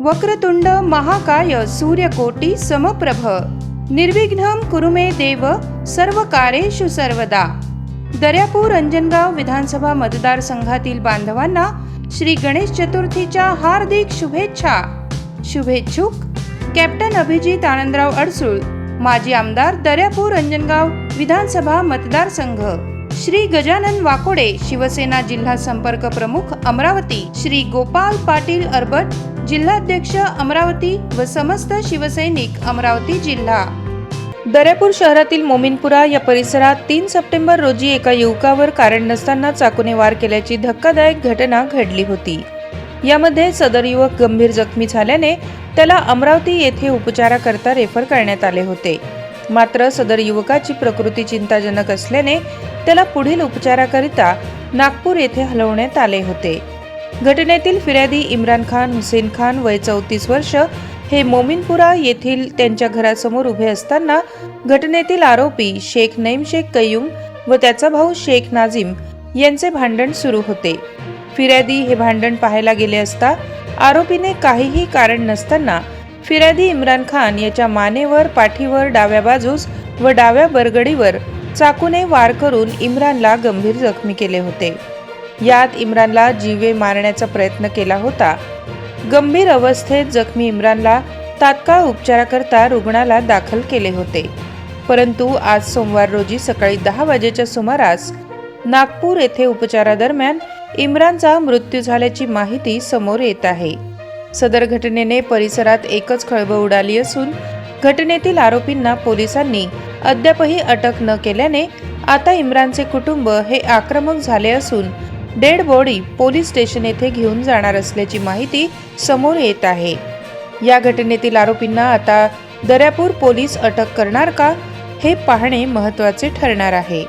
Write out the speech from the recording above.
वक्रतुंड महाकाय सूर्यकोटी समप्रभ। निर्विघ्नं कुरु मे देव सर्व कार्येषु सर्वदा। दर्यापूर अंजनगाव विधानसभा मतदारसंघातील बांधवांना श्री गणेश चतुर्थीच्या हार्दिक शुभेच्छा। शुभेच्छुक कॅप्टन अभिजित आनंदराव अडसूळ माजी आमदार दर्यापूर अंजनगाव विधानसभा मतदारसंघ। श्री गजानन वाकोडे शिवसेना जिल्हा संपर्क प्रमुख अमरावती. श्री गोपाल पाटील अरबट जिल्हाध्यक्ष अमरावती व समस्त शिवसैनिक अमरावती जिल्हा. दर्यापूर शहरातील मोमिनपुरा या परिसरात तीन सप्टेंबर रोजी एका युवकावर कारण नसताना चाकूने वार केल्याची धक्कादायक घटना घडली होती. यामध्ये सदर युवक गंभीर जखमी झाल्याने त्याला अमरावती येथे उपचाराकरता रेफर करण्यात आले होते. मात्र सदर युवकाची प्रकृती चिंताजनक असल्याने त्याला पुढील उपचाराकरिता नागपूर येथे हलवण्यात आले होते. घटनेतील फिर्यादी इम्रान खान हुसेन खान वय चौतीस वर्ष हे मोमिनपुरा येथील त्यांच्या घरासमोर उभे असताना घटनेतील आरोपी शेख नईम शेख कयुम व त्याचा भाऊ शेख नाझिम यांचे भांडण सुरू होते. फिर्यादी हे भांडण पाहायला गेले असता आरोपीने काहीही कारण नसताना फिर्यादी इम्रान खान याच्या मानेवर पाठीवर डाव्या बाजूस व डाव्या बरगडीवर चाकूने वार करून इम्रानला गंभीर जखमी केले होते. यात इम्रानला जीवे मारण्याचा प्रयत्न केला होता. गंभीर अवस्थेत जखमी इम्रानला तात्काळ उपचाराकरता रुग्णाला दाखल केले होते. परंतु आज सोमवार रोजी सकाळी दहा वाजेच्या सुमारास नागपूर येथे उपचारादरम्यान इम्रानचा मृत्यू झाल्याची माहिती समोर येत आहे. सदर घटनेने परिसरात एकच खळबळ उडाली असून घटनेतील आरोपींना पोलिसांनी अद्यापही अटक न केल्याने आता इम्रानचे कुटुंब हे आक्रमक झाले असून डेड बॉडी पोलीस स्टेशन येथे घेऊन जाणार असल्याची माहिती समोर येत आहे. या घटनेतील आरोपींना आता दर्यापूर पोलीस अटक करणार का हे पाहणे महत्त्वाचे ठरणार आहे.